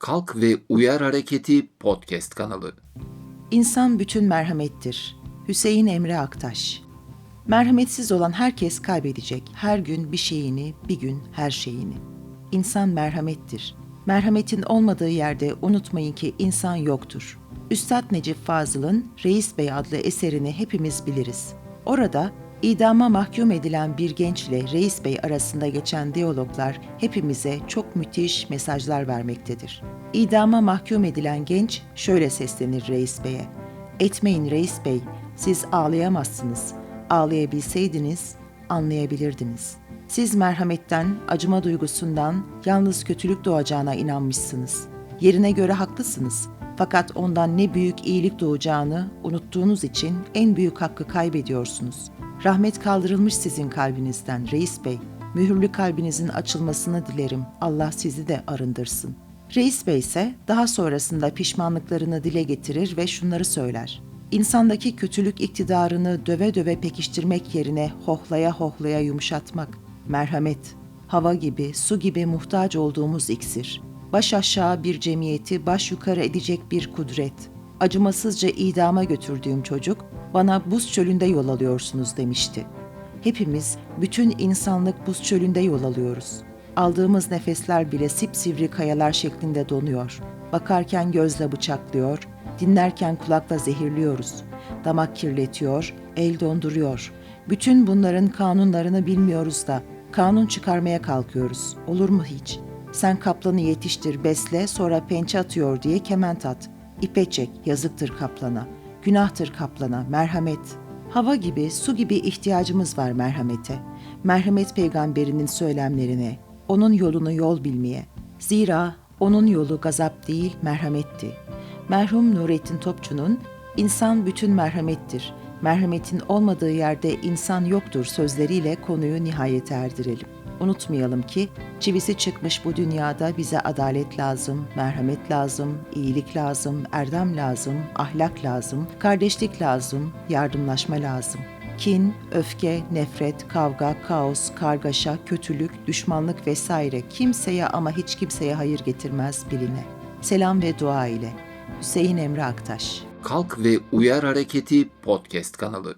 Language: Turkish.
Kalk ve Uyar Hareketi podcast kanalı. İnsan bütün merhamettir. Hüseyin Emre Aktaş Merhametsiz olan herkes kaybedecek. Her gün bir şeyini, bir gün her şeyini. İnsan merhamettir. Merhametin olmadığı yerde unutmayın ki insan yoktur. Üstad Necip Fazıl'ın Reis Bey adlı eserini hepimiz biliriz. Orada idama mahkum edilen bir gençle Reis Bey arasında geçen diyaloglar hepimize çok müthiş mesajlar vermektedir. İdama mahkum edilen genç şöyle seslenir Reis Bey'e. Etmeyin Reis Bey, siz ağlayamazsınız. Ağlayabilseydiniz anlayabilirdiniz. Siz merhametten, acıma duygusundan yalnız kötülük doğacağına inanmışsınız. Yerine göre haklısınız. Fakat ondan ne büyük iyilik doğacağını unuttuğunuz için en büyük hakkı kaybediyorsunuz. Rahmet kaldırılmış sizin kalbinizden Reis Bey. Mühürlü kalbinizin açılmasını dilerim. Allah sizi de arındırsın. Reis Bey ise daha sonrasında pişmanlıklarını dile getirir ve şunları söyler. İnsandaki kötülük iktidarını döve döve pekiştirmek yerine hohlaya hohlaya yumuşatmak, merhamet, hava gibi, su gibi muhtaç olduğumuz iksir, baş aşağı bir cemiyeti baş yukarı edecek bir kudret, acımasızca idama götürdüğüm çocuk, bana buz çölünde yol alıyorsunuz demişti. Hepimiz, bütün insanlık buz çölünde yol alıyoruz. Aldığımız nefesler bile sipsivri kayalar şeklinde donuyor. Bakarken gözle bıçaklıyor, dinlerken kulakla zehirliyoruz. Damak kirletiyor, el donduruyor. Bütün bunların kanunlarını bilmiyoruz da kanun çıkarmaya kalkıyoruz. Olur mu hiç? Sen kaplanı yetiştir, besle, sonra pençe atıyor diye kement at. İpe çek, yazıktır kaplana. Günahtır kaplana, merhamet. Hava gibi, su gibi ihtiyacımız var merhamete. Merhamet peygamberinin söylemlerine, onun yolunu yol bilmeye. Zira onun yolu gazap değil merhametti. Merhum Nurettin Topçu'nun insan bütün merhamettir. Merhametin olmadığı yerde insan yoktur sözleriyle konuyu nihayete erdirelim. Unutmayalım ki çivisi çıkmış bu dünyada bize adalet lazım, merhamet lazım, iyilik lazım, erdem lazım, ahlak lazım, kardeşlik lazım, yardımlaşma lazım. Kin, öfke, nefret, kavga, kaos, kargaşa, kötülük, düşmanlık vesaire kimseye ama hiç kimseye hayır getirmez biline. Selam ve dua ile. Hüseyin Emre Aktaş Kalk ve Uyar Hareketi podcast kanalı.